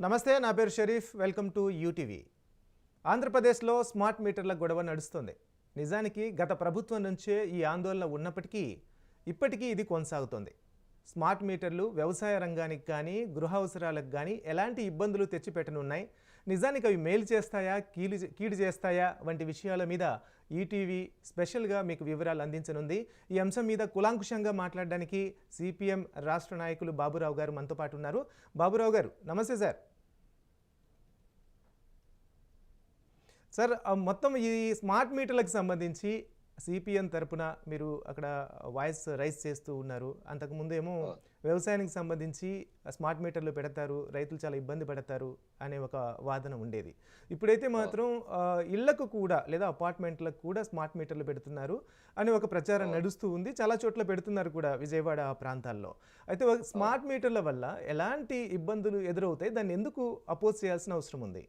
నమస్తే నా పేరు షరీఫ్. Welcome to UTV. ఆంధ్రప్రదేశ్లో స్మార్ట్ మీటర్ల గొడవ నడుస్తుంది. నిజానికి గత ప్రభుత్వం నుంచే ఈ ఆందోళన ఉన్నప్పటికీ ఇప్పటికీ ఇది కొనసాగుతోంది. స్మార్ట్ మీటర్లు వ్యవసాయ రంగానికి కానీ గృహ అవసరాలకు కానీ ఎలాంటి ఇబ్బందులు తెచ్చిపెట్టనున్నాయి? నిజానికి అవి మేలు చేస్తాయా? కీలు కీడు చేస్తాయా? వంటి విషయాల మీద ఈటీవీ స్పెషల్గా మీకు వివరాలు అందించనుంది. ఈ అంశం మీద కులాంకుషంగా మాట్లాడడానికి సిపిఎం రాష్ట్ర నాయకులు బాబురావు గారు మనతో పాటు ఉన్నారు. బాబురావు గారు నమస్తే సార్. సార్ మొత్తం ఈ స్మార్ట్ మీటర్లకు సంబంధించి సిపిఎం తరపున మీరు అక్కడ వాయిస్ రైస్ చేస్తూ ఉన్నారు. అంతకుముందు ఏమో వ్యవసాయానికి సంబంధించి స్మార్ట్ మీటర్లు పెడతారు రైతులు చాలా ఇబ్బంది పడతారు అనే ఒక వాదన ఉండేది. ఇప్పుడైతే మాత్రం ఇళ్ళకు కూడా లేదా అపార్ట్మెంట్లకు కూడా స్మార్ట్ మీటర్లు పెడుతున్నారు అని ఒక ప్రచారం నడుస్తూ ఉంది. చాలా చోట్ల పెడుతున్నారు కూడా విజయవాడ ప్రాంతాల్లో. అయితే స్మార్ట్ మీటర్ల వల్ల ఎలాంటి ఇబ్బందులు ఎదురవుతాయి? దాన్ని ఎందుకు అపోజ్ చేయాల్సిన అవసరం ఉంది?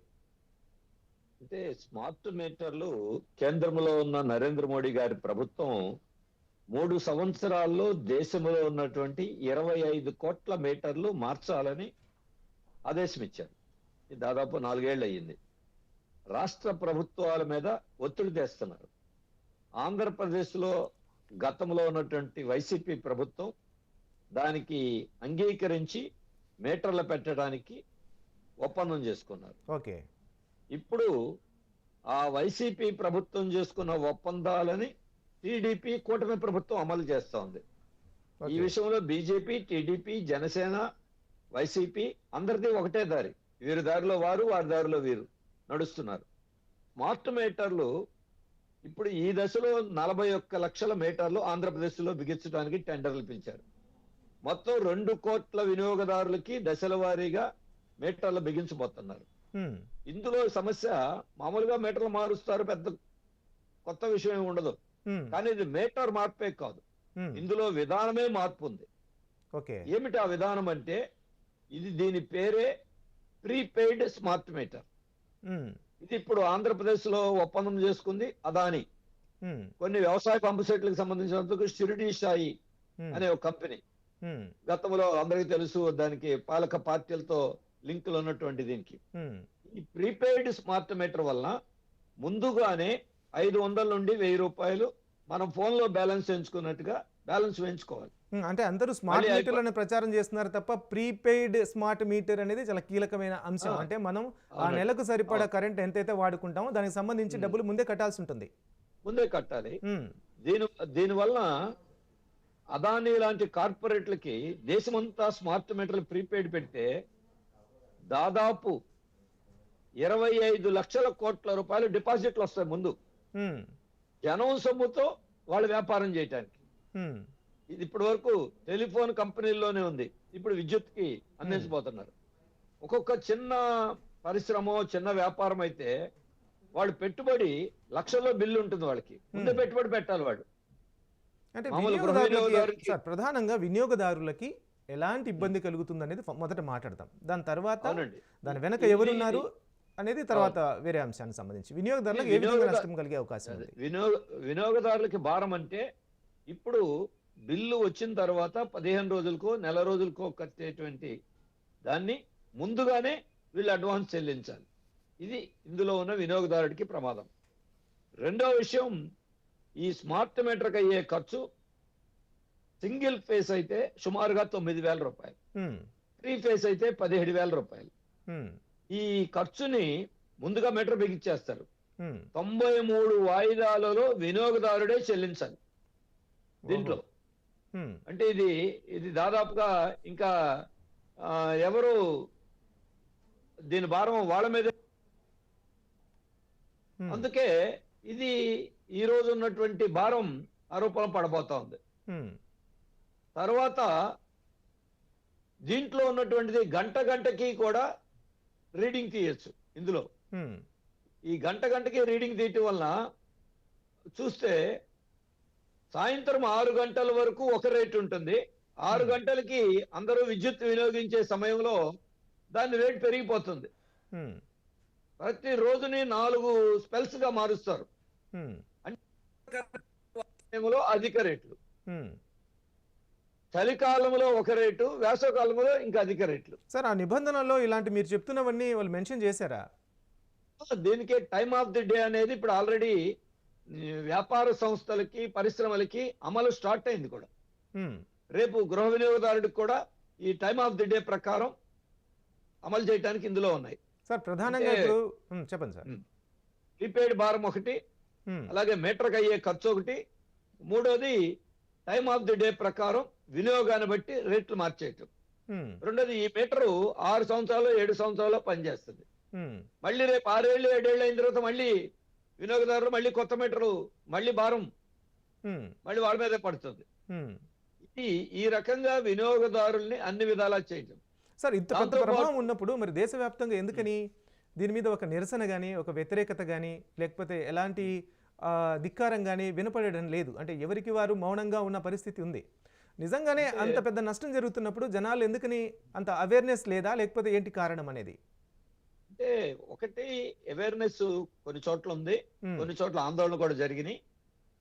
అంటే స్మార్ట్ మీటర్లు కేంద్రంలో ఉన్న నరేంద్ర మోడీ గారి ప్రభుత్వం మూడు సంవత్సరాల్లో దేశంలో ఉన్నటువంటి ఇరవై ఐదు కోట్ల మీటర్లు మార్చాలని ఆదేశం ఇచ్చారు. దాదాపు నాలుగేళ్ళు అయ్యింది. రాష్ట్ర ప్రభుత్వాల మీద ఒత్తిడి తెస్తున్నారు. ఆంధ్రప్రదేశ్లో గతంలో ఉన్నటువంటి వైసీపీ ప్రభుత్వం దానికి అంగీకరించి మీటర్లు పెట్టడానికి ఒప్పందం చేసుకున్నారు. ఓకే. ఇప్పుడు ఆ వైసీపీ ప్రభుత్వం చేసుకున్న ఒప్పందాలని టీడీపీ కూటమి ప్రభుత్వం అమలు చేస్తా ఉంది ఈ విషయంలో బీజేపీ టీడీపీ జనసేన వైసీపీ అందరిది ఒకటే దారి. వీరి దారిలో వారు వారి దారిలో వీరు నడుస్తున్నారు. స్మార్ట్ మీటర్లు ఇప్పుడు ఈ దశలో నలభై ఒక్క లక్షల మీటర్లు ఆంధ్రప్రదేశ్లో బిగించడానికి టెండర్లు పిలిచారు. మొత్తం రెండు కోట్ల వినియోగదారులకి దశల వారీగా మీటర్లు బిగించబోతున్నారు. ఇందులో సమస్య మామూలుగా మీటర్లు మారుస్తారు పెద్ద కొత్త విషయం ఉండదు. కానీ ఇది మీటర్ మార్పే కాదు. ఇందులో విధానమే మార్పు ఉంది ఏమిటి ఆ విధానం అంటే ఇది దీని పేరే ప్రీపెయిడ్ స్మార్ట్ మీటర్. ఇది ఇప్పుడు ఆంధ్రప్రదేశ్లో ఒప్పందం చేసుకుంది అదాని. కొన్ని వ్యవసాయ పంపు సెట్లకు సంబంధించినందుకు షిరిడి హ్మ్. అనే ఒక కంపెనీ. గతంలో అందరికీ తెలుసు దానికి పాలక పార్టీలతో లింకులు ఉన్నటువంటి దీనికి. ఈ ప్రీపెయిడ్ స్మార్ట్ మీటర్ వలన ముందుగానే ఐదు వందల నుండి వెయ్యి రూపాయలు మనం ఫోన్లో బ్యాలెన్స్ ఎంచుకున్నట్టుగా బ్యాలెన్స్ వేయించుకోవాలి. అంటే అందరూ స్మార్ట్ మీటర్లను ప్రచారం చేస్తున్నారు తప్ప ప్రీపెయిడ్ స్మార్ట్ మీటర్ అనేది చాలా కీలకమైన అంశం. అంటే మనం ఆ. నెలకు సరిపడా కరెంట్ ఎంతైతే వాడుకుంటామో దానికి సంబంధించి. డబ్బులు ముందే కట్టాల్సి ఉంటుంది ముందే కట్టాలి. దీని దీనివల్ల అదానీ లాంటి కార్పొరేట్లకి దేశమంతా స్మార్ట్ మీటర్లు ప్రీపెయిడ్ పెడితే దాదాపు ఇరవై ఐదు లక్షల కోట్ల రూపాయలు డిపాజిట్లు వస్తాయి ముందు. జనం సొమ్ముతో వాళ్ళు వ్యాపారం చేయటానికి. ఇది ఇప్పటి వరకు టెలిఫోన్ కంపెనీల్లోనే ఉంది. ఇప్పుడు విద్యుత్కి అందించబోతున్నారు ఒక్కొక్క చిన్న పరిశ్రమ చిన్న వ్యాపారం అయితే వాడు పెట్టుబడి లక్షల్లో బిల్లు ఉంటుంది వాళ్ళకి. ముందే. పెట్టుబడి పెట్టాలి వాడు అంటే ప్రధానంగా వినియోగదారులకి ఎలాంటి ఇబ్బంది కలుగుతుంది అనేది మొదట మాట్లాడదాం దాని తర్వాత దాని వెనక ఎవరున్నారు అనేది తర్వాత వేరే అంశానికి సంబంధించి. వినియోగదారులకు ఏ విధంగా నష్టం కలిగే అవకాశం వినియోగ వినియోగదారులకి భారం అంటే ఇప్పుడు బిల్లు వచ్చిన తర్వాత పదిహేను రోజులకో నెల రోజులకో కట్టేటువంటి దాన్ని ముందుగానే వీళ్ళు అడ్వాన్స్ చెల్లించాలి. ఇది ఇందులో ఉన్న వినియోగదారుడికి ప్రమాదం. రెండో విషయం ఈ స్మార్ట్ మీటర్కి అయ్యే ఖర్చు సింగిల్ ఫేస్ అయితే సుమారుగా తొమ్మిది వేల రూపాయలు. త్రీ ఫేస్ అయితే పదిహేడు వేల రూపాయలు. ఈ ఖర్చుని ముందుగా మీటర్ బిగించేస్తారు. తొంభై మూడు వాయిదాలలో వినియోగదారుడే చెల్లించాలి దీంట్లో. అంటే ఇది ఇది దాదాపుగా ఇంకా ఎవరు దీని భారం వాళ్ళ మీద. అందుకే ఇది ఈ రోజు ఉన్నటువంటి భారం ఆరోపణ పడబోతా ఉంది. తర్వాత దీంట్లో ఉన్నటువంటిది గంట గంటకి కూడా రీడింగ్ తీయచ్చు ఇందులో. ఈ గంట గంటకి రీడింగ్ తీయటం వలన చూస్తే సాయంత్రం ఆరు గంటల వరకు ఒక రేట్ ఉంటుంది ఆరు. గంటలకి అందరూ విద్యుత్ వినియోగించే సమయంలో దాని రేట్ పెరిగిపోతుంది. ప్రతి రోజుని నాలుగు స్పెల్స్గా మారుస్తారు అధిక రేట్లు. చలికాలంలో ఒక రేటు వేసవకాలంలో ఇంకా అధిక రేట్లు. సార్ ఆ నిబంధనల్లో ఇలాంటి మీరు చెప్తున్నవన్నీ వాళ్ళు మెన్షన్ చేశారా? దీనికే టైమ్ ఆఫ్ ది డే అనేది ఇప్పుడు ఆల్రెడీ వ్యాపార సంస్థలకి పరిశ్రమలకి అమలు స్టార్ట్ అయింది కూడా. రేపు గృహ వినియోగదారుడికి కూడా ఈ టైమ్ ఆఫ్ ది డే ప్రకారం అమలు చేయడానికి ఇందులో ఉన్నాయి. సార్ ప్రధానంగా ఇప్పుడు చెప్పండి సార్. ప్రీపెయిడ్ భారం ఒకటి అలాగే మీటర్కి అయ్యే ఖర్చు ఒకటి. మూడోది టైమ్ ఆఫ్ ది డే ప్రకారం వినియోగాన్ని బట్టి రేట్లు మార్చేయటం. రెండోది ఈ మీటరు ఆరు సంవత్సరాలు ఏడు సంవత్సరాలు పనిచేస్తుంది. మళ్ళీ రేపు ఆరేళ్ళు ఏడేళ్ళు అయిన తర్వాత మళ్ళీ వినియోగదారులు మళ్ళీ కొత్త మీటరు మళ్ళీ భారం మళ్ళీ వాళ్ళ మీదే పడుతుంది. ఇది ఈ రకంగా వినియోగదారుల్ని అన్ని విధాలా చేయటం. సార్ ఇంత దాంతో ప్రభావం ఉన్నప్పుడు మరి దేశవ్యాప్తంగా ఎందుకని దీని మీద ఒక నిరసన కానీ ఒక వ్యతిరేకత కానీ లేకపోతే ఎలాంటి ధిక్కారం కానీ వినపడడం లేదు. అంటే ఎవరికి వారు మౌనంగా ఉన్న పరిస్థితి ఉంది. నిజంగానే అంత పెద్ద నష్టం జరుగుతున్నప్పుడు జనాలు ఎందుకని అంత అవేర్నెస్ లేదా? లేకపోతే ఏంటి కారణం అనేది? అంటే ఒకటి అవేర్నెస్ కొన్ని చోట్ల ఉంది కొన్ని చోట్ల ఆందోళన కూడా జరిగినాయి.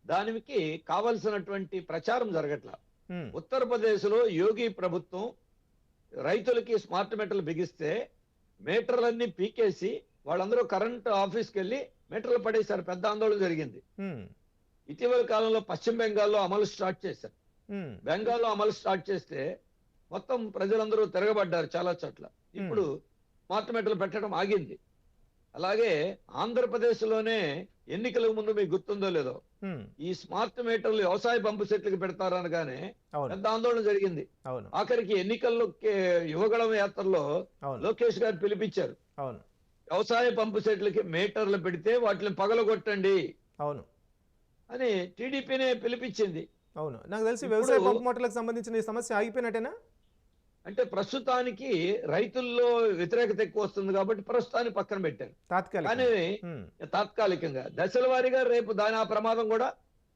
దానికి కావలసినటువంటి ప్రచారం జరగట్లా. ఉత్తరప్రదేశ్లో యోగి ప్రభుత్వం రైతులకి స్మార్ట్ మీటర్లు బిగిస్తే మీటర్లన్నీ పీకేసి వాళ్ళందరూ కరెంట్ ఆఫీస్కి వెళ్ళి మీటర్లు పడేశారు. పెద్ద ఆందోళన జరిగింది. ఇటీవల కాలంలో పశ్చిమ బెంగాల్లో అమలు స్టార్ట్ చేశారు. బెంగాల్లో అమలు స్టార్ట్ చేస్తే మొత్తం ప్రజలందరూ తిరగబడ్డారు చాలా చోట్ల. ఇప్పుడు స్మార్ట్ మీటర్లు పెట్టడం ఆగింది. అలాగే ఆంధ్రప్రదేశ్లోనే ఎన్నికలకు ముందు మీకు గుర్తుందో లేదో ఈ స్మార్ట్ మీటర్లు వ్యవసాయ పంపు సెట్లకు పెడతారు అనగానే అవును. పెద్ద ఆందోళన జరిగింది. అవును. ఆఖరికి ఎన్నికల్లో యువగళం యాత్రలో లోకేష్ గారు పిలిపించారు. వ్యవసాయ పంపు సెట్లకి మీటర్లు పెడితే వాటిని పగలగొట్టండి అవును. అని టీడీపీనే పిలిపించింది. అవును. నాకు తెలిసి వ్యవసాయ పంపు మోటార్లకు సంబంధించిన ఈ సమస్య ఆగిపోయినట్టేనా? అంటే ప్రస్తుతానికి రైతుల్లో వ్యతిరేకత ఎక్కువ వస్తుంది కాబట్టి ప్రస్తుతానికి పక్కన పెట్టారు. తాత్కాలిక కానీ తాత్కాలికంగా దశల వారీగా రేపు దాని ఆ ప్రమాదం కూడా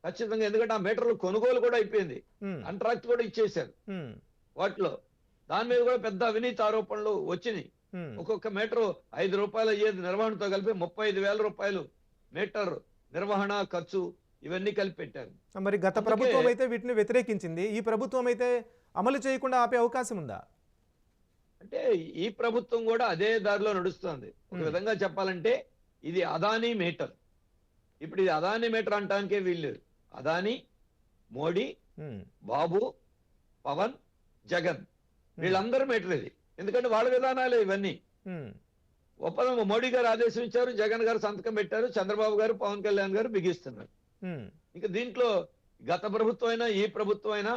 ఖచ్చితంగా ఎందుకంటే ఆ మీటర్లు కొనుగోలు కూడా అయిపోయింది. కాంట్రాక్ట్ కూడా ఇచ్చేశారు. వాటిలో దాని మీద కూడా పెద్ద అవినీతి ఆరోపణలు వచ్చినాయి. ఒక్కొక్క మీటరు ఐదు రూపాయలు అయ్యేది నిర్వహణతో కలిపి ముప్పై ఐదు వేల రూపాయలు మీటర్ నిర్వహణ ఖర్చు ఇవన్నీ కలిపి పెట్టారు మరి గత ప్రభుత్వం అయితే వీటిని వ్యతిరేకించింది. ఈ ప్రభుత్వం అయితే అమలు చేయకుండా ఆపే అవకాశం ఉందా? అంటే ఈ ప్రభుత్వం కూడా అదే దారిలో నడుస్తుంది. ఒక. విధంగా చెప్పాలంటే ఇది అదానీ మీటర్. ఇప్పుడు ఇది అదానీ మీటర్ అంటానికే వీళ్ళు అదానీ మోడీ బాబు పవన్ జగన్. వీళ్ళందరూ మీటర్ ఇది. ఎందుకంటే వాళ్ళ విధానాలే ఇవన్నీ. ఒప్పందం మోడీ గారు ఆదేశం ఇచ్చారు జగన్ గారు సంతకం పెట్టారు చంద్రబాబు గారు పవన్ కళ్యాణ్ గారు బిగిస్తున్నారు. ఇంకా దీంట్లో గత ప్రభుత్వం అయినా ఈ ప్రభుత్వం అయినా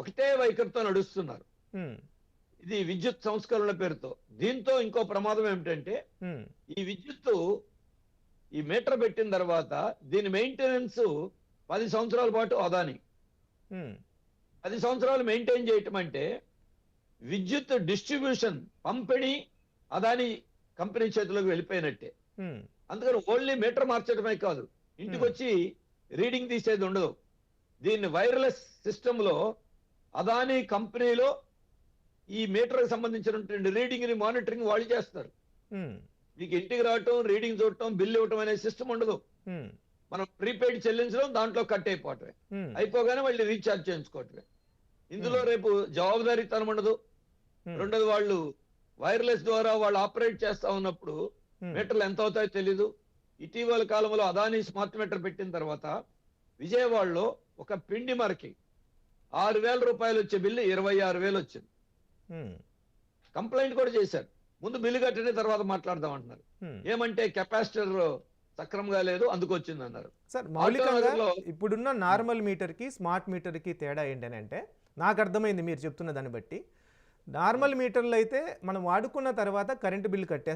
ఒకటే వైఖరితో నడుస్తున్నారు. ఇది విద్యుత్ సంస్కరణల పేరుతో. దీంతో ఇంకో ప్రమాదం ఏమిటంటే ఈ విద్యుత్తు ఈ మీటర్ పెట్టిన తర్వాత దీని మెయింటెనెన్స్ పది సంవత్సరాల పాటు అదాని పది సంవత్సరాలు మెయింటైన్ చేయటం అంటే విద్యుత్ డిస్ట్రిబ్యూషన్ పంపిణీ అదాని కంపెనీ చేతిలోకి వెళ్ళిపోయినట్టే. అందుకని ఓన్లీ మీటర్ మార్చడమే కాదు. ఇంటికి Hmm. వచ్చి రీడింగ్ తీసేది ఉండదు. దీన్ని వైర్లెస్ సిస్టమ్లో అదానీ కంపెనీలో ఈ మీటర్ సంబంధించినటువంటి రీడింగ్ని మానిటరింగ్ వాళ్ళు చేస్తారు ఉమ్, మీకు ఇంటికి రావటం రీడింగ్ చూడటం బిల్ ఇవ్వటం అనే సిస్టమ్ ఉండదు. ఉమ్, మనం ప్రీపెయిడ్ చెల్లించడం దాంట్లో కట్ అయిపోవటమే. అయిపోగానే మళ్ళీ రీఛార్జ్ చేయించుకోవటమే. ఇందులో Hmm. రేపు జవాబుదారీతనం ఉండదు. రెండోది వాళ్ళు వైర్లెస్ ద్వారా వాళ్ళు ఆపరేట్ చేస్తా ఉన్నప్పుడు మీటర్లు ఎంత అవుతాయో తెలీదు. ఇటీవల కాలంలో అదానీ స్మార్ట్ మీటర్ పెట్టిన తర్వాత విజయవాడలో ఒక పిండి మరకి ఆరు వేల రూపాయలు వచ్చే బిల్లు ఇరవై ఆరు వేలు వచ్చింది. ఉమ్, కంప్లైంట్ కూడా చేశారు. ముందు బిల్లు కట్టిన తర్వాత మాట్లాడదాం అంటున్నారు. ఉమ్. ఏమంటే కెపాసిటర్ సక్రమంగా లేదు అందుకు వచ్చింది అన్నారు. సార్ మౌలికంగా ఇప్పుడున్న నార్మల్ మీటర్కి స్మార్ట్ మీటర్కి తేడా ఏంటని అంటే నాకు అర్థమైంది మీరు చెప్తున్న దాన్ని బట్టి. నార్మల్ మీటర్లు అయితే మనం వాడుకున్న తర్వాత కరెంటు బిల్లు కట్టే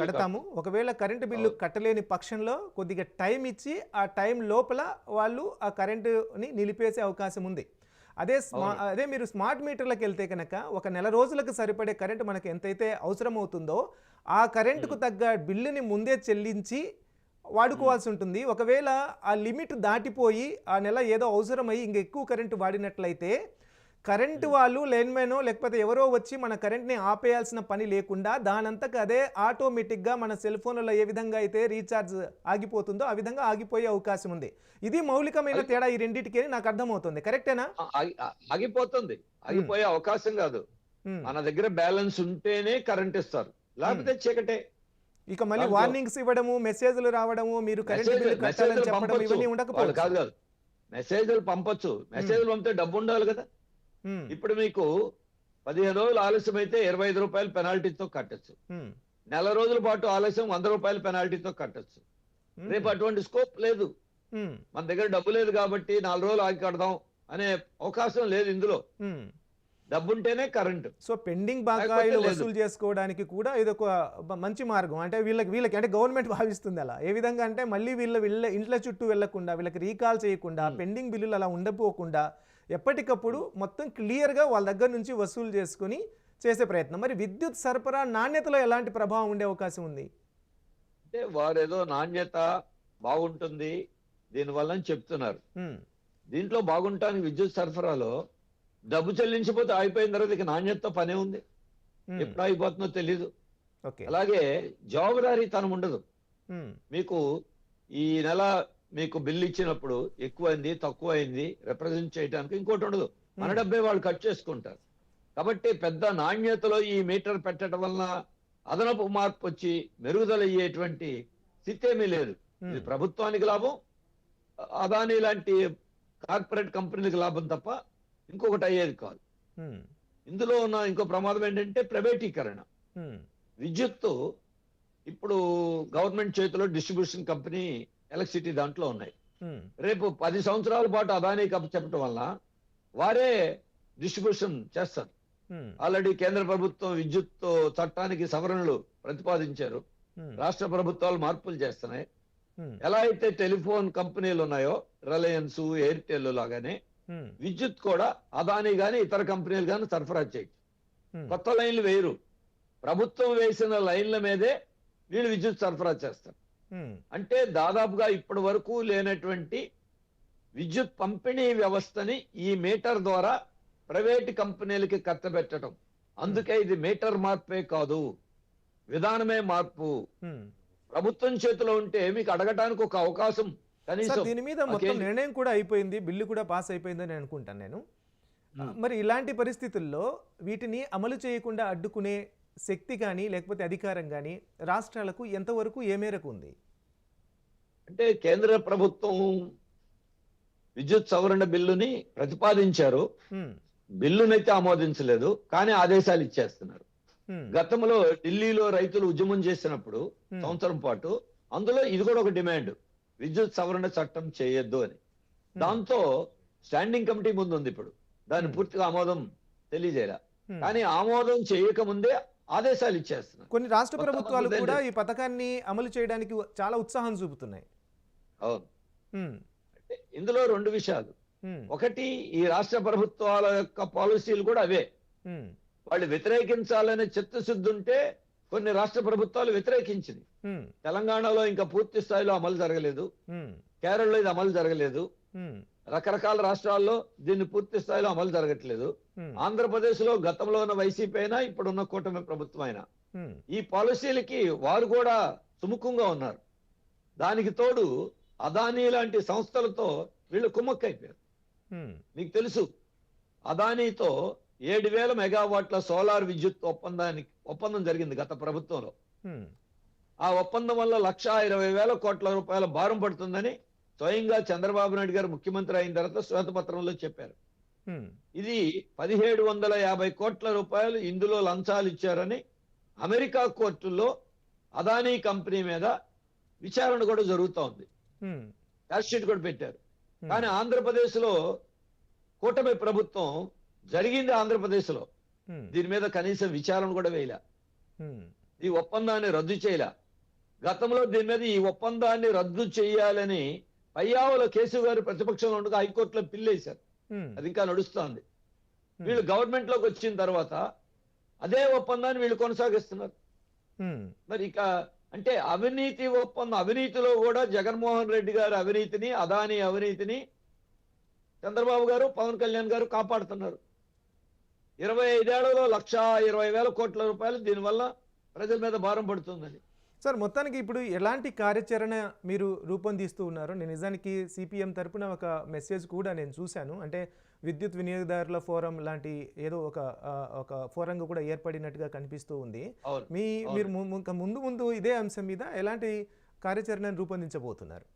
కడతాము. ఒకవేళ కరెంటు బిల్లు. కట్టలేని పక్షంలో కొద్దిగా టైం ఇచ్చి ఆ టైం లోపల వాళ్ళు ఆ కరెంటుని నిలిపేసే అవకాశం ఉంది. అదే స్మా. అదే మీరు స్మార్ట్ మీటర్లకు వెళ్తే కనుక ఒక నెల రోజులకు సరిపడే కరెంటు మనకి ఎంతైతే అవసరం అవుతుందో ఆ కరెంటుకు తగ్గ బిల్లుని ముందే చెల్లించి వాడుకోవాల్సి ఉంటుంది. ఒకవేళ ఆ లిమిట్ దాటిపోయి ఆ నెల ఏదో అవసరమై ఇంక ఎక్కువ కరెంటు వాడినట్లయితే కరెంటు వాళ్ళు లైన్మెనో లేకపోతే ఎవరో వచ్చి మన కరెంట్ని ఆపేయాల్సిన పని లేకుండా దానంతకు అదే ఆటోమేటిక్గా మన సెల్ ఫోన్లలో ఏ విధంగా అయితే రీఛార్జ్ ఆగిపోతుందో ఆ విధంగా ఆగిపోయే అవకాశం ఉంది. ఇది మౌలికమైన తేడా ఈ రెండింటికి అని నాకు అర్థమవుతుంది. కరెక్టేనా? ఆగిపోతుంది. ఆగిపోయే అవకాశం కాదు. మన దగ్గర బ్యాలెన్స్ ఉంటేనే కరెంట్ ఇస్తారు. లేకపోతే చీకటే. ఇక మళ్ళీ వార్నింగ్స్ ఇవ్వడము మెసేజ్లు రావడము మీరు కరెంట్ బిల్లు కట్టాలని చెప్పడం. ఇవన్నీ ఉండకపోవచ్చు. కాదు కాదు. మెసేజ్లు పంపొచ్చు. మెసేజ్లు పంపితే డబ్బు ఉండాలి కదా. ఇప్పుడు మీకు పదిహేను రోజులు ఆలస్యం అయితే ఇరవై ఐదు రూపాయలు పెనాల్టీతో కట్టొచ్చు. నెల రోజుల పాటు ఆలస్యం వంద రూపాయలు పెనాల్టీతో కట్టొచ్చు. రేపు అటువంటి స్కోప్ లేదు. మన దగ్గర డబ్బు లేదు కాబట్టి నాలుగు రోజులు ఆగి కడదాం అనే అవకాశం లేదు ఇందులో. ఉమ్. డబ్బు ఉంటేనే కరెంటు. సో పెండింగ్ బకాయిలు లేదు. వసూలు చేసుకోవడానికి కూడా ఇదొక బ- మంచి మార్గం. అంటే వీళ్ళకి వీళ్ళకి అంటే గవర్నమెంట్ భావిస్తుంది అలా. ఏ విధంగా అంటే మళ్ళీ వీళ్ళ వీళ్ళ ఇంట్ల చుట్టూ వెళ్ళకుండా వీళ్ళకి రీకాల్ చేయకుండా. పెండింగ్ బిల్లులు అలా ఉండపోకుండా ఎప్పటికప్పుడు మొత్తం క్లియర్గా వాళ్ళ దగ్గర నుంచి వసూలు చేసుకుని చేసే ప్రయత్నం. మరి విద్యుత్ సరఫరా నాణ్యతలో ఎలాంటి ప్రభావం ఉండే అవకాశం ఉంది? అంటే వారు ఏదో నాణ్యత బాగుంటుంది దీనివల్ల చెప్తున్నారు. దీంట్లో బాగుంటానికి విద్యుత్ సరఫరాలో డబ్బు చెల్లించిపోతే అయిపోయిన తర్వాత ఇక నాణ్యతతో పనే ఉంది. ఎప్పుడు అయిపోతుందో తెలీదు. ఓకే. అలాగే జవాబుదారీ తనం ఉండదు మీకు ఈ నెల మీకు బిల్లు ఇచ్చినప్పుడు ఎక్కువైంది తక్కువ అయింది రిప్రజెంట్ చేయడానికి ఇంకోటి ఉండదు. మన ఉమ్, డబ్బే వాళ్ళు కట్ చేసుకుంటారు. కాబట్టి పెద్ద నాణ్యతలో ఈ మీటర్ పెట్టడం వలన అదనపు మార్పు వచ్చి మెరుగుదల అయ్యేటువంటి స్థితి ఏమీ లేదు ఇది ఉమ్, ప్రభుత్వానికి లాభం అదాని లాంటి కార్పొరేట్ కంపెనీలకు లాభం తప్ప ఇంకొకటి అయ్యేది కాదు. ఉమ్, ఇందులో ఉన్న ఇంకో ప్రమాదం ఏంటంటే ప్రైవేటీకరణ. విద్యుత్తు ఇప్పుడు గవర్నమెంట్ చేతిలో డిస్ట్రిబ్యూషన్ కంపెనీ ఎలక్ట్రిసిటీ దాంట్లో ఉన్నాయి. రేపు పది సంవత్సరాల పాటు అదానీ కప్ చెప్పడం వల్ల వారే డిస్ట్రిబ్యూషన్ చేస్తారు. ఆల్రెడీ కేంద్ర ప్రభుత్వం విద్యుత్ చట్టానికి సవరణలు ప్రతిపాదించారు. రాష్ట్ర ప్రభుత్వాలు మార్పులు చేస్తున్నాయి. ఎలా అయితే టెలిఫోన్ కంపెనీలు ఉన్నాయో రిలయన్స్ ఎయిర్టెల్ లాగానే విద్యుత్ కూడా అదానీ గాని ఇతర కంపెనీలు గాని సరఫరా చేయొచ్చు. కొత్త లైన్లు వేయరు. ప్రభుత్వం వేసిన లైన్ల మీదే వీళ్ళు విద్యుత్ సరఫరా చేస్తారు. అంటే దాదాపుగా ఇప్పటి వరకు లేనటువంటి విద్యుత్ పంపిణీ వ్యవస్థని ఈ మీటర్ ద్వారా ప్రైవేట్ కంపెనీలకి కట్టబెట్టడం. అందుకే ఇది మీటర్ మార్పే కాదు విధానమే మార్పు. ఉమ్. ప్రభుత్వం చేతిలో ఉంటే మీకు అడగటానికి ఒక అవకాశం కనీసం దీని మీద మొత్తం నిర్ణయం కూడా అయిపోయింది బిల్లు కూడా పాస్ అయిపోయిందని అనుకుంటాను నేను. ఉమ్. మరి ఇలాంటి పరిస్థితుల్లో వీటిని అమలు చేయకుండా అడ్డుకునే శక్తి కానీ లేకపోతే అధికారం కానీ రాష్ట్రాలకు ఎంతవరకు ఏ మేరకు ఉంది? అంటే కేంద్ర ప్రభుత్వం విద్యుత్ సవరణ బిల్లుని ప్రతిపాదించారు. బిల్లునైతే ఆమోదించలేదు కానీ ఆదేశాలు ఇచ్చేస్తున్నారు. గతంలో ఢిల్లీలో రైతులు ఉద్యమం చేసినప్పుడు సంవత్సరం పాటు అందులో ఇది కూడా ఒక డిమాండ్ విద్యుత్ సవరణ చట్టం చేయొద్దు అని. దాంతో స్టాండింగ్ కమిటీ ముందు ఉంది ఇప్పుడు. దాని Hmm. పూర్తిగా ఆమోదం తెలియజేయాల. కానీ ఆమోదం చేయకముందే ఆదేశాలు ఇచ్చేస్తున్నారు. కొన్ని రాష్ట్ర ప్రభుత్వాలు కూడా. ఈ పథకాన్ని అమలు చేయడానికి చాలా ఉత్సాహం చూపుతున్నాయి. అవును. ఇందులో రెండు విషయాలు. ఒకటి ఈ రాష్ట్ర ప్రభుత్వాల యొక్క పాలసీలు కూడా అవే. వాళ్ళు వ్యతిరేకించాలనే చిత్తశుద్ధి ఉంటే కొన్ని రాష్ట్ర ప్రభుత్వాలు వ్యతిరేకించింది తెలంగాణలో ఇంకా పూర్తి స్థాయిలో అమలు జరగలేదు. కేరళలో ఇది అమలు జరగలేదు. రకరకాల రాష్ట్రాల్లో దీన్ని పూర్తి స్థాయిలో అమలు జరగట్లేదు. ఆంధ్రప్రదేశ్లో గతంలో ఉన్న వైసీపీ అయినా ఇప్పుడున్న కూటమి ప్రభుత్వం అయినా. ఈ పాలసీలకి వారు కూడా సుముఖంగా ఉన్నారు. దానికి తోడు అదానీ లాంటి సంస్థలతో వీళ్ళు కుమ్మక్కైపోయారు. మీకు తెలుసు అదానీతో ఏడు వేల మెగావాట్ల సోలార్ విద్యుత్ ఒప్పందానికి ఒప్పందం జరిగింది గత ప్రభుత్వంలో. ఆ ఒప్పందం వల్ల లక్ష ఇరవై వేల కోట్ల రూపాయల భారం పడుతుందని స్వయంగా చంద్రబాబు నాయుడు గారు ముఖ్యమంత్రి అయిన తర్వాత శ్వేతపత్రంలో చెప్పారు. ఇది పదిహేడు వందల యాభై కోట్ల రూపాయలు ఇందులో లంచాలు ఇచ్చారని అమెరికా కోర్టుల్లో అదానీ కంపెనీ మీద విచారణ కూడా జరుగుతూ ఉంది ఛార్జ్ షీట్ కూడా పెట్టారు. ఉమ్, కానీ ఆంధ్రప్రదేశ్లో కూటమి ప్రభుత్వం జరిగింది ఆంధ్రప్రదేశ్లో ఉమ్, దీని మీద కనీసం విచారణ కూడా వేయలే. ఈ ఒప్పందాన్ని రద్దు చేయలే. గతంలో దీని మీద ఈ ఒప్పందాన్ని రద్దు చేయాలని పయ్యావుల కేసు గారు ప్రతిపక్షంలో ఉండగా హైకోర్టులో పిల్లేశారు. అది ఇంకా నడుస్తోంది. వీళ్ళు గవర్నమెంట్లోకి వచ్చిన తర్వాత అదే ఒప్పందాన్ని వీళ్ళు కొనసాగిస్తున్నారు. మరి ఇక అంటే అవినీతి ఒప్పందం అవినీతిలో కూడా జగన్మోహన్ రెడ్డి గారు అవినీతిని అదాని అవినీతిని చంద్రబాబు గారు పవన్ కళ్యాణ్ గారు కాపాడుతున్నారు. ఇరవై ఐదేళ్ళలో లక్ష ఇరవై వేల కోట్ల రూపాయలు దీనివల్ల ప్రజల మీద భారం పడుతుందని. సార్ మొత్తానికి ఇప్పుడు ఎలాంటి కార్యాచరణ మీరు రూపొందిస్తూ ఉన్నారు? నేను నిజానికి సిపిఎం తరపున ఒక మెసేజ్ కూడా నేను చూశాను. అంటే విద్యుత్ వినియోగదారుల ఫోరం లాంటి ఏదో ఒక ఒక ఫోరంగా కూడా ఏర్పడినట్టుగా కనిపిస్తూ ఉంది. మీ. మీరు ముందు ముందు ఇదే అంశం మీద ఎలాంటి కార్యాచరణను రూపొందించబోతున్నారు?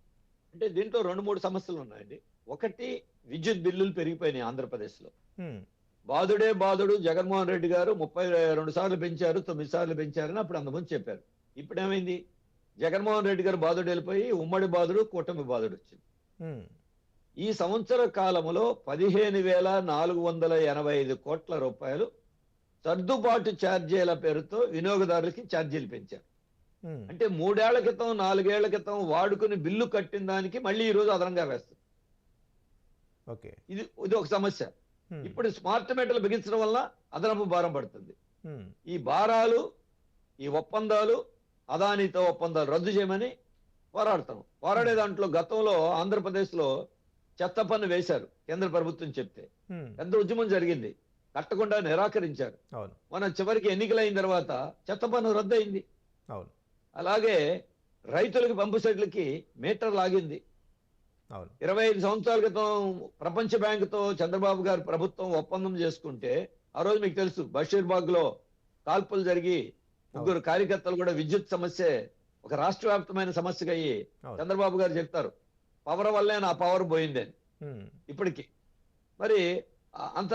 అంటే దీంట్లో రెండు మూడు సమస్యలు ఉన్నాయండి. ఒకటి విద్యుత్ బిల్లులు పెరిగిపోయినాయి ఆంధ్రప్రదేశ్లో. బాధుడే బాధుడు జగన్మోహన్ రెడ్డి గారు ముప్పై రెండు సార్లు పెంచారు తొమ్మిది సార్లు పెంచారని అప్పుడు అంతమంది చెప్పారు. ఇప్పుడు ఏమైంది జగన్మోహన్ రెడ్డి గారు బాధుడు వెళ్ళిపోయి ఉమ్మడి బాధుడు కూటమి బాధుడు వచ్చింది. ఈ సంవత్సర కాలంలో పదిహేను వేల నాలుగు వందల ఎనభై ఐదు కోట్ల రూపాయలు సర్దుబాటు ఛార్జీల పేరుతో వినియోగదారులకి ఛార్జీలు పెంచారు. అంటే మూడేళ్ళ క్రితం నాలుగేళ్ళ క్రితం వాడుకుని బిల్లు కట్టిన దానికి మళ్ళీ ఈ రోజు అదనంగా వేస్తారు. ఓకే. ఇది ఇది ఒక సమస్య. ఇప్పుడు స్మార్ట్ మీటర్లు బిగించడం వల్ల అదనపు భారం పడుతుంది. ఈ భారాలు ఈ ఒప్పందాలు అదానితో ఒప్పందాలు రద్దు చేయమని పోరాడతాం పోరాడే దాంట్లో గతంలో ఆంధ్రప్రదేశ్లో చెత్త పన్ను వేశారు కేంద్ర ప్రభుత్వం చెప్తే. పెద్ద ఉద్యమం జరిగింది. కట్టకుండా నిరాకరించారు. అవును. మన చివరికి ఎన్నికలైన తర్వాత చెత్త పన్ను రద్దు అయింది అవును. అలాగే రైతులకి పంపు సెట్లకి మీటర్ లాగింది. ఇరవై ఐదు సంవత్సరాల క్రితం ప్రపంచ బ్యాంకుతో చంద్రబాబు గారు ప్రభుత్వం ఒప్పందం చేసుకుంటే ఆ రోజు మీకు తెలుసు బషీర్బాగ్లో కాల్పులు జరిగి ముగ్గురు కార్యకర్తలు కూడా విద్యుత్ సమస్య ఒక రాష్ట్ర వ్యాప్తమైన సమస్యగా అయ్యి చంద్రబాబు గారు చెప్తారు. పవర్ వల్లే నా పవర్ పోయింది అని. హ్మ్, ఇప్పటికి. మరి అంత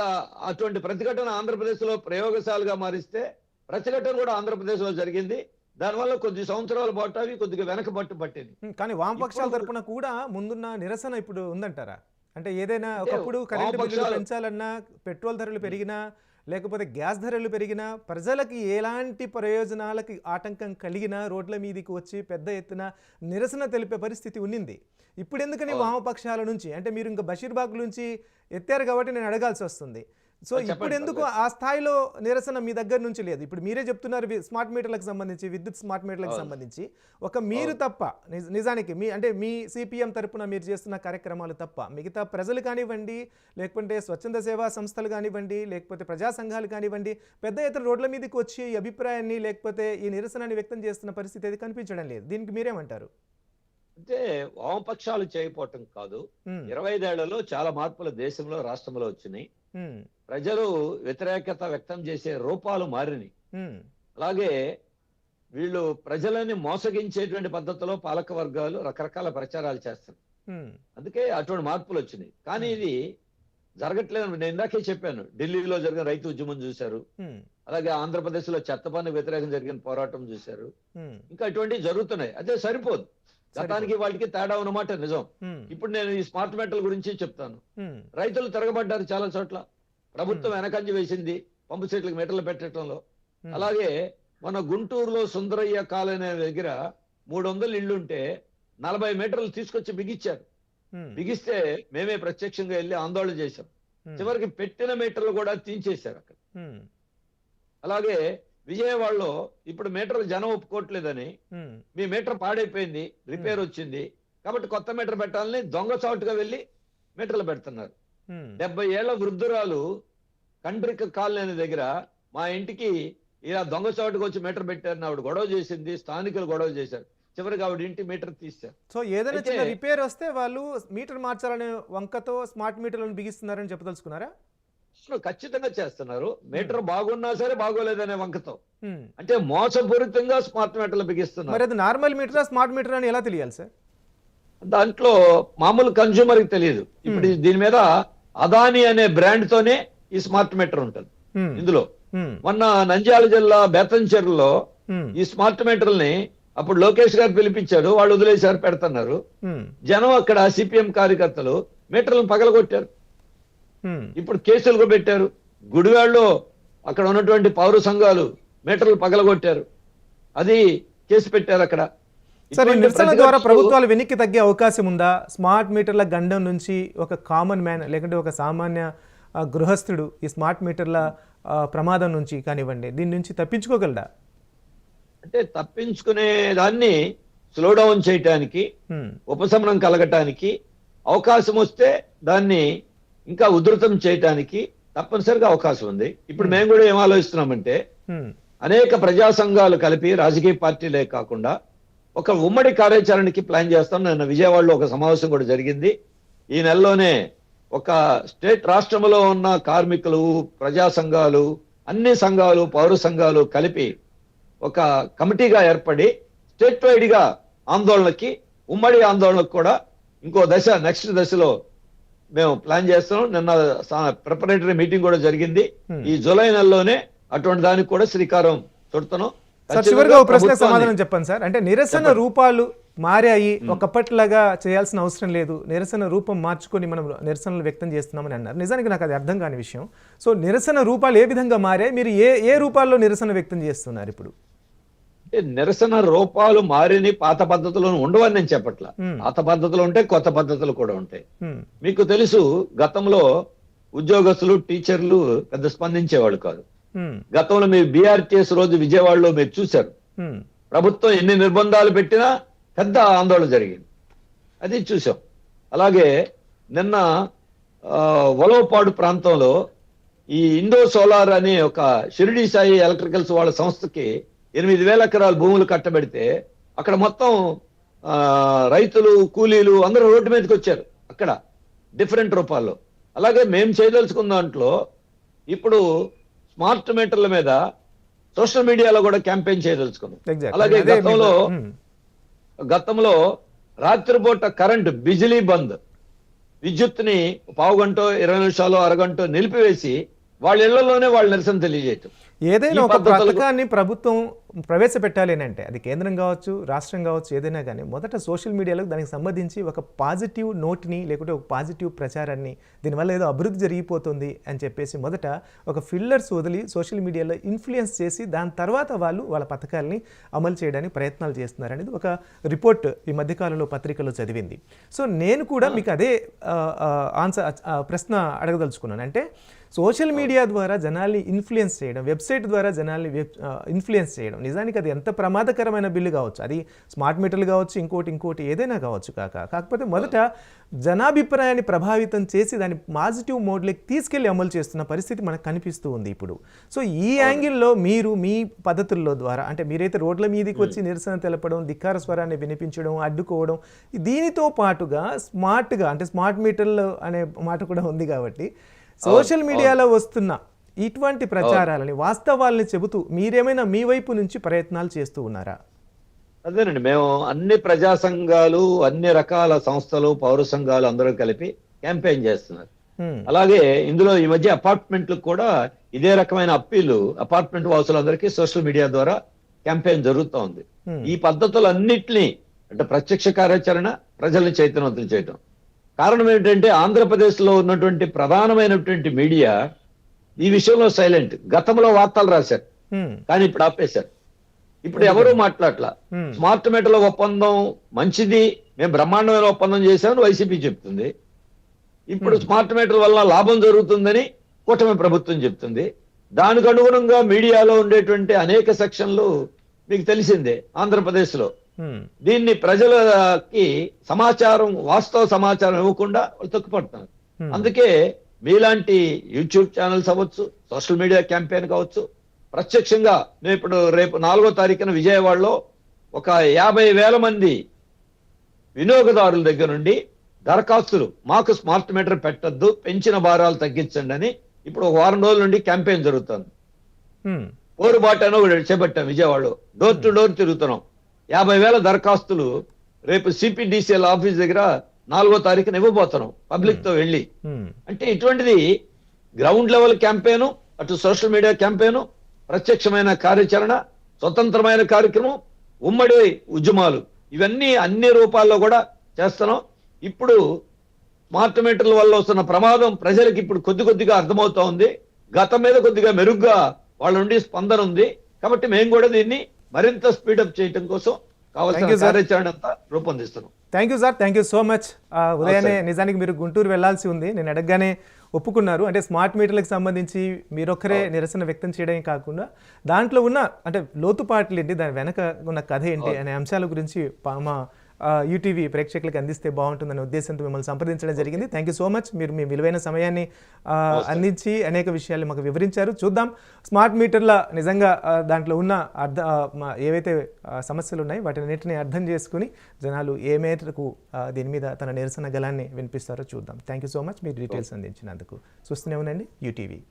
అటువంటి ప్రతిఘటన ఆంధ్రప్రదేశ్లో ప్రయోగశాలగా మారిస్తే ప్రతిఘటన కూడా ఆంధ్రప్రదేశ్లో జరిగింది. దానివల్ల కొద్ది సంవత్సరాల పాటు అవి కొద్దిగా వెనకబట్టు పట్టింది. కానీ వామపక్షాల తరపున కూడా ముందున్న నిరసన ఇప్పుడు ఉందంటారా? అంటే ఏదైనా ఒకప్పుడు కరెంటు పెంచాలన్నా పెట్రోల్ ధరలు పెరిగినా లేకపోతే గ్యాస్ ధరలు పెరిగినా ప్రజలకి ఎలాంటి ప్రయోజనాలకి ఆటంకం కలిగినా రోడ్ల మీదకి వచ్చి పెద్ద ఎత్తున నిరసన తెలిపే పరిస్థితి ఉన్నింది ఇప్పుడు ఎందుకని. వామపక్షాల నుంచి అంటే మీరు ఇంకా బషీర్బాగ్ నుంచి ఎత్తారు కాబట్టి నేను అడగాల్సి వస్తుంది సో ఇప్పుడు ఎందుకు ఆ స్థాయిలో నిరసన మీ దగ్గర నుంచి లేదు? ఇప్పుడు మీరే చెప్తున్నారు స్మార్ట్ మీటర్లకు సంబంధించి విద్యుత్ స్మార్ట్ మీటర్లకు. సంబంధించి ఒక మీరు తప్ప నిజ- నిజానికి మీ అంటే మీ సిపిఎం తరపున మీరు చేస్తున్న కార్యక్రమాలు తప్ప మిగతా ప్రజలు కానివ్వండి లేకపోతే స్వచ్ఛంద సేవా సంస్థలు కానివ్వండి లేకపోతే ప్రజా సంఘాలు కానివ్వండి పెద్ద ఎత్తున రోడ్ల మీదకి వచ్చి ఈ అభిప్రాయాన్ని లేకపోతే ఈ నిరసనని వ్యక్తం చేస్తున్న పరిస్థితి అది కనిపించడం లేదు. దీనికి మీరేమంటారు? అంటే వామపక్షాలు చేయకపోవటం కాదు. ఇరవై ఐదేళ్ళలో చాలా మార్పులు దేశంలో రాష్ట్రంలో వచ్చినాయి. ప్రజలు వ్యతిరేకత వ్యక్తం చేసే రూపాలు మారినాయి. ఉమ్, అలాగే వీళ్ళు ప్రజలని మోసగించేటువంటి పద్ధతిలో పాలక వర్గాలు రకరకాల ప్రచారాలు చేస్తారు అందుకే అటువంటి మార్పులు వచ్చినాయి. కానీ ఇది జరగట్లేదు నేను ఇందాకే చెప్పాను. ఢిల్లీలో జరిగిన రైతు ఉద్యమం చూశారు. అలాగే ఆంధ్రప్రదేశ్లో చెత్త పన్ను వ్యతిరేకం జరిగిన పోరాటం చూశారు. ఇంకా ఇటువంటివి జరుగుతున్నాయి. అదే సరిపోదు. గతానికి వాటికి తేడా ఉన్నమాట నిజం. ఇప్పుడు నేను ఈ స్మార్ట్ మీటర్ల గురించి చెప్తాను. రైతులు తిరగబడ్డారు చాలా చోట్ల. ప్రభుత్వం వెనకంజ వేసింది పంపు సెట్లకు మీటర్లు పెట్టడంలో. అలాగే మన గుంటూరులో సుందరయ్య కాలనీ దగ్గర మూడు వందలు ఇళ్ళుంటే నలభై మీటర్లు తీసుకొచ్చి బిగించారు బిగిస్తే మేమే ప్రత్యక్షంగా వెళ్ళి ఆందోళన చేశాం. చివరికి పెట్టిన మీటర్లు కూడా తీయించేశారు అక్కడ. అలాగే విజయవాడలో ఇప్పుడు మీటర్లు జనం ఒప్పుకోవట్లేదని మీ మీటర్ పాడైపోయింది రిపేర్ వచ్చింది. కాబట్టి కొత్త మీటర్ పెట్టాలని దొంగ చాటుగా వెళ్ళి మీటర్లు పెడుతున్నారు. డెబ్బై ఏళ్ళ వృద్ధురాలు కండ్రిక కాలనీ దగ్గర మా ఇంటికి ఇలా దొంగ చాటుకు వచ్చి మీటర్ పెట్టారని ఆవిడ గొడవ చేసింది స్థానికులు గొడవ చేశారు. చివరికి ఆవిడ ఇంటి మీటర్ తీశారు. సో ఏదైనా చిన్న రిపేర్ వస్తే వాళ్ళు మీటర్ మార్చాలనే వంకతో స్మార్ట్ మీటర్లను బిగిస్తున్నారని చెప్పదలుచుకున్నారా? ఖచ్చితంగా చేస్తున్నారు. మీటర్ బాగున్నా సరే బాగోలేదనే వంకతో. అంటే మోసపూరితంగా స్మార్ట్ మీటర్లు బిగిస్తున్నారు. మరి అది నార్మల్ మీటరా స్మార్ట్ మీటర్ అని ఎలా తెలియాలి సార్? దాంట్లో మామూలు కన్జ్యూమర్కి తెలియదు. ఇప్పుడు దీని మీద అదాని అనే బ్రాండ్ తోనే ఈ స్మార్ట్ మీటర్ ఉంటుంది. ఇందులో. మొన్న నంద్యాల జిల్లా బేతంచెరులో ఈ స్మార్ట్ మీటర్లని అప్పుడు లోకేష్ గారు పిలిపించారు వాళ్ళు వదిలేశారు పెడుతున్నారు. జనం అక్కడ సిపిఎం కార్యకర్తలు మీటర్లను పగలగొట్టారు. ఇప్పుడు కేసులు కూడా పెట్టారు. గుడివాడలో అక్కడ ఉన్నటువంటి పౌర సంఘాలు మీటర్లు పగలగొట్టారు. అది కేసు పెట్టారు అక్కడ. సార్ నిరసన ద్వారా ప్రభుత్వాలు వెనక్కి తగ్గే అవకాశం ఉందా? స్మార్ట్ మీటర్ల గండం నుంచి ఒక కామన్ మ్యాన్ లేకుంటే ఒక సామాన్య గృహస్థుడు ఈ స్మార్ట్ మీటర్ల ప్రమాదం నుంచి కానివ్వండి దీని నుంచి తప్పించుకోగలడా? అంటే తప్పించుకునే దాన్ని స్లో డౌన్ చేయటానికి ఉపశమనం కలగటానికి అవకాశం వస్తే దాన్ని ఇంకా ఉధృతం చేయటానికి తప్పనిసరిగా అవకాశం ఉంది. ఇప్పుడు మేము కూడా ఏం ఆలోచిస్తున్నామంటే. అనేక ప్రజా సంఘాలు కలిపి రాజకీయ పార్టీలే కాకుండా ఒక ఉమ్మడి కార్యాచరణకి ప్లాన్ చేస్తాం. నిన్న విజయవాడలో ఒక సమావేశం కూడా జరిగింది. ఈ నెలలోనే ఒక స్టేట్ రాష్ట్రంలో ఉన్న కార్మికులు ప్రజా సంఘాలు అన్ని సంఘాలు పౌర సంఘాలు కలిపి ఒక కమిటీగా ఏర్పడి స్టేట్ వైడ్గా ఆందోళనకి ఉమ్మడి ఆందోళనకు కూడా ఇంకో దశ నెక్స్ట్ దశలో మేము ప్లాన్ చేస్తున్నాం. నిన్న ప్రిపరేటరీ మీటింగ్ కూడా జరిగింది. ఈ జూలై నెలలోనే అటువంటి దానికి కూడా శ్రీకారం చుడతాను సార్ చివరిగా ఒక ప్రశ్న సమాధానం చెప్పండి సార్. అంటే నిరసన. రూపాలు మారాయి ఒకప్పటిలాగా చేయాల్సిన అవసరం లేదు. నిరసన రూపం మార్చుకొని మనం నిరసనలు వ్యక్తం చేస్తున్నామని అన్నారు. నిజానికి నాకు అది అర్థం కాని విషయం. సో నిరసన రూపాలు ఏ విధంగా మారాయి? మీరు ఏ ఏ రూపాల్లో నిరసన వ్యక్తం చేస్తున్నారు ఇప్పుడు? నిరసన రూపాలు మారిని పాత పద్ధతులు ఉండవని నేను చెప్పట్ల. పాత పద్ధతులు ఉంటాయి కొత్త పద్ధతులు కూడా ఉంటాయి. మీకు తెలుసు గతంలో ఉద్యోగస్తులు టీచర్లు పెద్ద స్పందించేవాళ్ళు కాదు. గతంలో మీరు బీఆర్టీఎస్ రోజు విజయవాడలో మీరు చూశారు. హ్మ్. ప్రభుత్వం ఎన్ని నిర్బంధాలు పెట్టినా పెద్ద ఆందోళన జరిగింది. అది చూసాం అలాగే నిన్న వలవపాడు ప్రాంతంలో ఈ ఇండో సోలార్ అనే ఒక షిరిడి సాయి ఎలక్ట్రికల్స్ వాళ్ళ సంస్థకి ఎనిమిది వేల ఎకరాల భూములు కట్టబెడితే అక్కడ మొత్తం రైతులు కూలీలు అందరూ రోడ్డు మీదకి వచ్చారు అక్కడ డిఫరెంట్ రూపాల్లో. అలాగే మేము చేయదలుచుకున్న దాంట్లో ఇప్పుడు స్మార్ట్ మీటర్ల మీద సోషల్ మీడియాలో కూడా క్యాంపెయిన్ చేయదలుచుకున్నాం. అలాగే గతంలో. గతంలో రాత్రిపూట కరెంట్ బిజిలీ బంద్ విద్యుత్ని పావు గంట ఇరవై నిమిషాలు అరగంట నిలిపివేసి వాళ్ళ ఇళ్ళలోనే వాళ్ళు నిరసన తెలియజేయటం ఏదైనా ఒక పథకాన్ని ప్రభుత్వం ప్రవేశపెట్టాలి అని అంటే అది కేంద్రం కావచ్చు రాష్ట్రం కావచ్చు ఏదైనా కానీ మొదట సోషల్ మీడియాలో దానికి సంబంధించి ఒక పాజిటివ్ నోట్ని లేకుంటే ఒక పాజిటివ్ ప్రచారాన్ని దీనివల్ల ఏదో అభివృద్ధి జరిగిపోతుంది అని చెప్పేసి మొదట ఒక ఫిల్లర్స్ వదిలి సోషల్ మీడియాలో ఇన్ఫ్లుయెన్స్ చేసి దాని తర్వాత వాళ్ళు వాళ్ళ పథకాలని అమలు చేయడానికి ప్రయత్నాలు చేస్తున్నారు అనేది ఒక రిపోర్ట్ ఈ మధ్యకాలంలో పత్రికలో చదివింది. సో నేను కూడా మీకు అదే ఆన్సర్ ప్రశ్న అడగదలుచుకున్నాను. అంటే సోషల్ మీడియా ద్వారా జనాల్ని ఇన్ఫ్లుయెన్స్ చేయడం వెబ్సైట్ ద్వారా జనాల్ని వెబ్ ఇన్ఫ్లుయెన్స్ చేయడం. నిజానికి అది ఎంత ప్రమాదకరమైన బిల్లు కావచ్చు. అది స్మార్ట్ మీటర్లు కావచ్చు ఇంకోటి ఇంకోటి ఏదైనా కావచ్చు కాక. కాకపోతే మొదట జనాభిప్రాయాన్ని ప్రభావితం చేసి దాన్ని పాజిటివ్ మోడ్లోకి తీసుకెళ్ళి అమలు చేస్తున్న పరిస్థితి మనకు కనిపిస్తూ ఉంది ఇప్పుడు. సో ఈ యాంగిల్లో మీరు మీ పద్ధతుల్లో ద్వారా అంటే మీరైతే రోడ్ల మీదకి వచ్చి నిరసన తెలపడం ధిక్కార స్వరాన్ని వినిపించడం అడ్డుకోవడం దీనితో పాటుగా స్మార్ట్గా అంటే స్మార్ట్ మీటర్లు అనే మాట కూడా ఉంది కాబట్టి సోషల్ మీడియాలో వస్తున్న ఇటువంటి ప్రచారాలని వాస్తవాల్ని చెబుతూ మీరేమైనా మీ వైపు నుంచి ప్రయత్నాలు చేస్తూ ఉన్నారా? అదేనండి. మేము అన్ని ప్రజా సంఘాలు అన్ని రకాల సంస్థలు పౌర సంఘాలు అందరూ కలిపి క్యాంపెయిన్ చేస్తున్నారు. అలాగే ఇందులో ఈ మధ్య అపార్ట్మెంట్లకు కూడా ఇదే రకమైన అప్పీలు అపార్ట్మెంట్ వాసులందరికీ సోషల్ మీడియా ద్వారా క్యాంపెయిన్ జరుగుతూ ఉంది. ఈ పద్ధతులన్నిటినీ అంటే ప్రత్యక్ష కార్యాచరణ ప్రజల్ని చైతన్యవంతం చేయటం. కారణం ఏంటంటే ఆంధ్రప్రదేశ్లో ఉన్నటువంటి ప్రధానమైనటువంటి మీడియా ఈ విషయంలో సైలెంట్ గతంలో వార్తలు రాశారు. కానీ ఇప్పుడు ఆపేశారు. ఇప్పుడు ఎవరు మాట్లాడలా. స్మార్ట్ మీటర్ల ఒప్పందం మంచిది. మేము బ్రహ్మాండమైన ఒప్పందం చేశామని వైసీపీ చెప్తుంది. ఇప్పుడు స్మార్ట్ మీటర్ వల్ల లాభం జరుగుతుందని కూటమి ప్రభుత్వం చెప్తుంది. దానికి అనుగుణంగా మీడియాలో ఉండేటువంటి అనేక సెక్షన్లు మీకు తెలిసిందే ఆంధ్రప్రదేశ్లో హ్మ్. దీన్ని ప్రజలకి సమాచారం వాస్తవ సమాచారం ఇవ్వకుండా తొక్కుపడుతున్నారు. అందుకే మీలాంటి యూట్యూబ్ ఛానల్స్ అవ్వచ్చు సోషల్ మీడియా క్యాంపెయిన్ కావచ్చు. ప్రత్యక్షంగా నేను ఇప్పుడు రేపు నాలుగో తారీఖున విజయవాడలో ఒక యాభై వేల మంది వినియోగదారుల దగ్గర నుండి దరఖాస్తులు మాకు స్మార్ట్ మీటర్ పెట్టద్దు పెంచిన భారాలు తగ్గించండి అని ఇప్పుడు ఒక వారం రోజుల నుండి క్యాంపెయిన్ జరుగుతుంది. హ్మ్. పోరుబాటు అని ఒకటి చేపట్టాం విజయవాడలో. డోర్ టు డోర్ తిరుగుతున్నాం. యాభై వేల దరఖాస్తులు రేపు సిపిడిసిఎల్ ఆఫీస్ దగ్గర నాలుగో తారీఖున ఇవ్వబోతున్నాం పబ్లిక్తో వెళ్ళి. హ్మ్. అంటే ఇటువంటిది గ్రౌండ్ లెవెల్ క్యాంపెయిన్ అటు సోషల్ మీడియా క్యాంపెయిన్ ప్రత్యక్షమైన కార్యాచరణ స్వతంత్రమైన కార్యక్రమం ఉమ్మడి ఉద్యమాలు. ఇవన్నీ అన్ని రూపాల్లో కూడా చేస్తున్నాం. ఇప్పుడు స్మార్ట్ మీటర్ల వల్ల వస్తున్న ప్రమాదం ప్రజలకు ఇప్పుడు కొద్ది కొద్దిగా అర్థమవుతా ఉంది. గతం మీద కొద్దిగా మెరుగ్గా వాళ్ళ నుండి స్పందన ఉంది. కాబట్టి మేము కూడా దీన్ని మరింత స్పీడప్ చేయడం కోసం కావాల్సిన. కార్యాచరణ అంతా రూపొందిస్తున్నాం. Thank you sir thank you so much ఉదయాన్నే నిజానికి మీరు గుంటూరు వెళ్ళాల్సి ఉంది. నేను అడగగానే ఒప్పుకున్నారు. అంటే స్మార్ట్ మీటర్లకు సంబంధించి మీరొక్కరే నిరసన వ్యక్తం చేయడమే కాకుండా దాంట్లో ఉన్న అంటే లోతుపాట్లు ఏంటి దాని వెనక ఉన్న కథ ఏంటి అనే అంశాల గురించి మా యూటీవీ ప్రేక్షకులకు అందిస్తే బాగుంటుందనే ఉద్దేశంతో మిమ్మల్ని సంప్రదించడం జరిగింది. థ్యాంక్ యూ సో మచ్ మీరు మీ విలువైన సమయాన్ని అందించి అనేక విషయాలు మాకు వివరించారు. చూద్దాం. స్మార్ట్ మీటర్ల నిజంగా దాంట్లో ఉన్న అర్థ ఏవైతే సమస్యలు ఉన్నాయి వాటినన్నింటినీ అర్థం చేసుకుని జనాలు ఏ మేరకు దీని మీద తన నిరసన గలాన్ని వినిపిస్తారో చూద్దాం. థ్యాంక్ యూ సో మచ్ మీరు డీటెయిల్స్ అందించినందుకు. చూస్తూనే ఉండండి. యూటీవీ